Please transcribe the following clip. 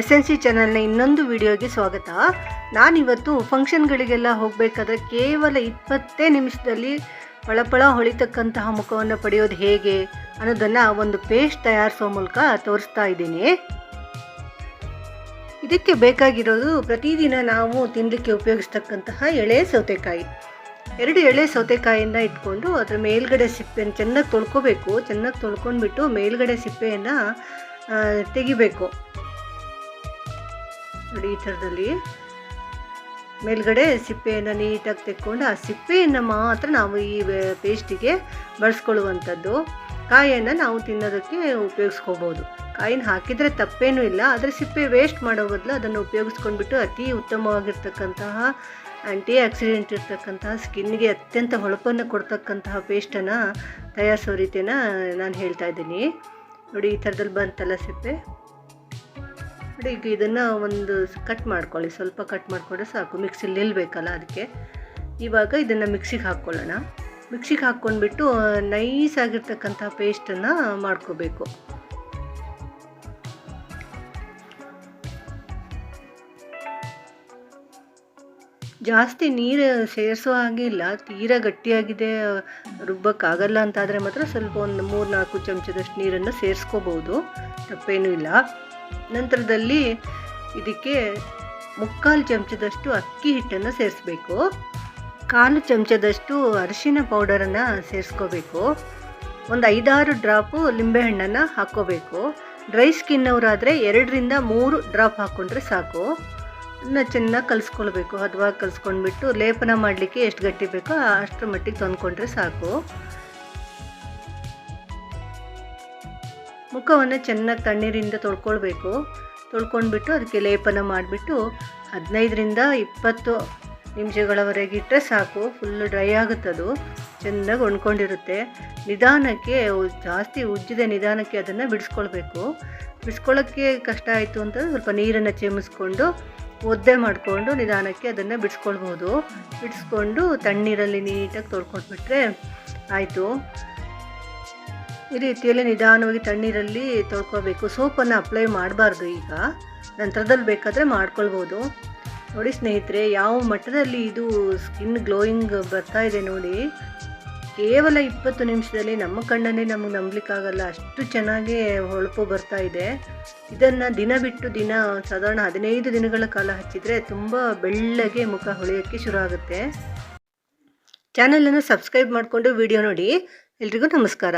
S N C ಚಾನಲ್ನ ಇನ್ನೊಂದು ವಿಡಿಯೋಗೆ ಸ್ವಾಗತ. ನಾನಿವತ್ತು ಫಂಕ್ಷನ್ಗಳಿಗೆಲ್ಲ ಹೋಗಬೇಕಾದ್ರೆ ಕೇವಲ ಇಪ್ಪತ್ತೇ ನಿಮಿಷದಲ್ಲಿ ಪಳಪಳ ಹೊಳಿತಕ್ಕಂತಹ ಮುಖವನ್ನು ಪಡೆಯೋದು ಹೇಗೆ ಅನ್ನೋದನ್ನು ಒಂದು ಪೇಸ್ಟ್ ತಯಾರಿಸೋ ಮೂಲಕ ತೋರಿಸ್ತಾ ಇದ್ದೀನಿ. ಇದಕ್ಕೆ ಬೇಕಾಗಿರೋದು ಪ್ರತಿದಿನ ನಾವು ತಿನ್ನಲಿಕ್ಕೆ ಉಪಯೋಗಿಸ್ತಕ್ಕಂತಹ ಎಳೆ ಸೌತೆಕಾಯಿ. ಎರಡು ಎಳೆ ಸೌತೆಕಾಯಿಯನ್ನು ಇಟ್ಕೊಂಡು ಅದರ ಮೇಲ್ಗಡೆ ಸಿಪ್ಪೆಯನ್ನು ಚೆನ್ನಾಗಿ ತೊಳ್ಕೊಬೇಕು. ಚೆನ್ನಾಗಿ ತೊಳ್ಕೊಂಡ್ಬಿಟ್ಟು ಮೇಲ್ಗಡೆ ಸಿಪ್ಪೆಯನ್ನು ತೆಗಿಬೇಕು. ನೋಡಿ ಈ ಥರದಲ್ಲಿ. ಮೇಲ್ಗಡೆ ಸಿಪ್ಪೆಯನ್ನು ನೀಟಾಗಿ ತೆಕ್ಕೊಂಡು ಆ ಸಿಪ್ಪೆಯನ್ನು ಮಾತ್ರ ನಾವು ಈ ಪೇಸ್ಟಿಗೆ ಬಳಸ್ಕೊಳ್ಳುವಂಥದ್ದು. ಕಾಯನ್ನು ನಾವು ತಿನ್ನೋದಕ್ಕೆ ಉಪಯೋಗಿಸ್ಕೋಬೋದು. ಕಾಯಿನ ಹಾಕಿದರೆ ತಪ್ಪೇನೂ ಇಲ್ಲ. ಆದರೆ ಸಿಪ್ಪೆ ವೇಸ್ಟ್ ಮಾಡೋ ಬದಲು ಅದನ್ನು ಉಪಯೋಗಿಸ್ಕೊಂಡ್ಬಿಟ್ಟು ಅತಿ ಉತ್ತಮವಾಗಿರ್ತಕ್ಕಂತಹ ಆ್ಯಂಟಿ ಆಕ್ಸಿಡೆಂಟ್ ಇರ್ತಕ್ಕಂತಹ ಸ್ಕಿನ್ಗೆ ಅತ್ಯಂತ ಹೊಳಪನ್ನು ಕೊಡ್ತಕ್ಕಂತಹ ಪೇಸ್ಟನ್ನು ತಯಾರಿಸೋ ರೀತಿನ ನಾನು ಹೇಳ್ತಾ ಇದ್ದೀನಿ. ನೋಡಿ ಈ ಥರದಲ್ಲಿ ಬಂತಲ್ಲ ಸಿಪ್ಪೆ. ನೋಡಿ ಈಗ ಇದನ್ನು ಒಂದು ಕಟ್ ಮಾಡ್ಕೊಳ್ಳಿ. ಸ್ವಲ್ಪ ಕಟ್ ಮಾಡಿಕೊಂಡ್ರೆ ಸಾಕು. ಮಿಕ್ಸಿಲಿ ನಿಲ್ಲಬೇಕಲ್ಲ ಅದಕ್ಕೆ ಇವಾಗ ಇದನ್ನು ಮಿಕ್ಸಿಗೆ ಹಾಕ್ಕೊಳ್ಳೋಣ. ಮಿಕ್ಸಿಗೆ ಹಾಕ್ಕೊಂಡ್ಬಿಟ್ಟು ನೈಸ್ ಆಗಿರ್ತಕ್ಕಂಥ ಪೇಸ್ಟನ್ನು ಮಾಡ್ಕೋಬೇಕು. ಜಾಸ್ತಿ ನೀರು ಸೇರಿಸೋ ಹಾಗೆ ಇಲ್ಲ. ತೀರಾ ಗಟ್ಟಿಯಾಗಿದೆ, ರುಬ್ಬಕ್ಕಾಗಲ್ಲ ಅಂತಾದರೆ ಮಾತ್ರ ಸ್ವಲ್ಪ ಒಂದು ಮೂರು ನಾಲ್ಕು ಚಮಚದಷ್ಟು ನೀರನ್ನು ಸೇರಿಸ್ಕೋಬೋದು. ತಪ್ಪೇನೂ ಇಲ್ಲ. ನಂತರದಲ್ಲಿ ಇದಕ್ಕೆ ಮುಕ್ಕಾಲು ಚಮಚದಷ್ಟು ಅಕ್ಕಿ ಹಿಟ್ಟನ್ನು ಸೇರಿಸ್ಬೇಕು. ಕಾಲು ಚಮಚದಷ್ಟು ಅರಿಶಿನ ಪೌಡರನ್ನು ಸೇರಿಸ್ಕೋಬೇಕು. ಒಂದು ಐದಾರು ಡ್ರಾಪು ಲಿಂಬೆಹಣ್ಣನ್ನು ಹಾಕ್ಕೋಬೇಕು. ಡ್ರೈ ಸ್ಕಿನ್ ಅವರಾದರೆ ಎರಡರಿಂದ ಮೂರು ಡ್ರಾಪ್ ಹಾಕ್ಕೊಂಡ್ರೆ ಸಾಕು. ಅದನ್ನ ಚೆನ್ನಾಗಿ ಕಲಿಸ್ಕೊಳ್ಬೇಕು. ಹದವಾಗಿ ಕಲಿಸ್ಕೊಂಡ್ಬಿಟ್ಟು ಲೇಪನ ಮಾಡಲಿಕ್ಕೆ ಎಷ್ಟು ಗಟ್ಟಿ ಬೇಕೋ ಅಷ್ಟರ ಮಟ್ಟಿಗೆ ತಂದ್ಕೊಂಡ್ರೆ ಸಾಕು. ಮುಖವನ್ನು ಚೆನ್ನಾಗಿ ತಣ್ಣೀರಿಂದ ತೊಳ್ಕೊಳ್ಬೇಕು. ತೊಳ್ಕೊಂಡ್ಬಿಟ್ಟು ಅದಕ್ಕೆ ಲೇಪನ ಮಾಡಿಬಿಟ್ಟು ಹದಿನೈದರಿಂದ ಇಪ್ಪತ್ತು ನಿಮಿಷಗಳವರೆಗೆ ಇಟ್ಟರೆ ಸಾಕು. ಫುಲ್ ಡ್ರೈ ಆಗುತ್ತದು ಚೆನ್ನಾಗಿ ಒಣ್ಕೊಂಡಿರುತ್ತೆ. ನಿಧಾನಕ್ಕೆ ಜಾಸ್ತಿ ಉಜ್ಜಿದೆ ನಿಧಾನಕ್ಕೆ ಅದನ್ನು ಬಿಡಿಸ್ಕೊಳ್ಬೇಕು. ಬಿಡಿಸ್ಕೊಳ್ಳೋಕ್ಕೆ ಕಷ್ಟ ಆಯಿತು ಅಂತ ಸ್ವಲ್ಪ ನೀರನ್ನು ಚೇಮಿಸ್ಕೊಂಡು ಒದ್ದೆ ಮಾಡಿಕೊಂಡು ನಿಧಾನಕ್ಕೆ ಅದನ್ನು ಬಿಡಿಸ್ಕೊಳ್ಬೋದು. ಬಿಡಿಸ್ಕೊಂಡು ತಣ್ಣೀರಲ್ಲಿ ನೀಟಾಗಿ ತೊಳ್ಕೊಟ್ಬಿಟ್ರೆ ಆಯಿತು. ಈ ರೀತಿಯಲ್ಲಿ ನಿಧಾನವಾಗಿ ತಣ್ಣೀರಲ್ಲಿ ತೊಳ್ಕೊಬೇಕು. ಸೋಪನ್ನು ಅಪ್ಲೈ ಮಾಡಬಾರ್ದು ಈಗ. ನಂತರದಲ್ಲಿ ಬೇಕಾದರೆ ಮಾಡ್ಕೊಳ್ಬೋದು. ನೋಡಿ ಸ್ನೇಹಿತರೆ, ಯಾವ ಮಟ್ಟದಲ್ಲಿ ಇದು ಸ್ಕಿನ್ ಗ್ಲೋಯಿಂಗ್ ಬರ್ತಾ ಇದೆ ನೋಡಿ. ಕೇವಲ ಇಪ್ಪತ್ತು ನಿಮಿಷದಲ್ಲಿ ನಮ್ಮ ಕಣ್ಣನ್ನೇ ನಮಗೆ ನಂಬಲಿಕ್ಕಾಗಲ್ಲ. ಅಷ್ಟು ಚೆನ್ನಾಗಿ ಹೊಳಪು ಬರ್ತಾ ಇದೆ. ಇದನ್ನು ದಿನ ಬಿಟ್ಟು ದಿನ, ಸಾಧಾರಣ ಹದಿನೈದು ದಿನಗಳ ಕಾಲ ಹಚ್ಚಿದರೆ ತುಂಬ ಬೆಳ್ಳಗೆ ಮುಖ ಹೊಳೆಯೋಕ್ಕೆ ಶುರು ಆಗುತ್ತೆ. ಚಾನಲನ್ನು ಸಬ್ಸ್ಕ್ರೈಬ್ ಮಾಡಿಕೊಂಡು ವಿಡಿಯೋ ನೋಡಿ. ಎಲ್ರಿಗೂ ನಮಸ್ಕಾರ.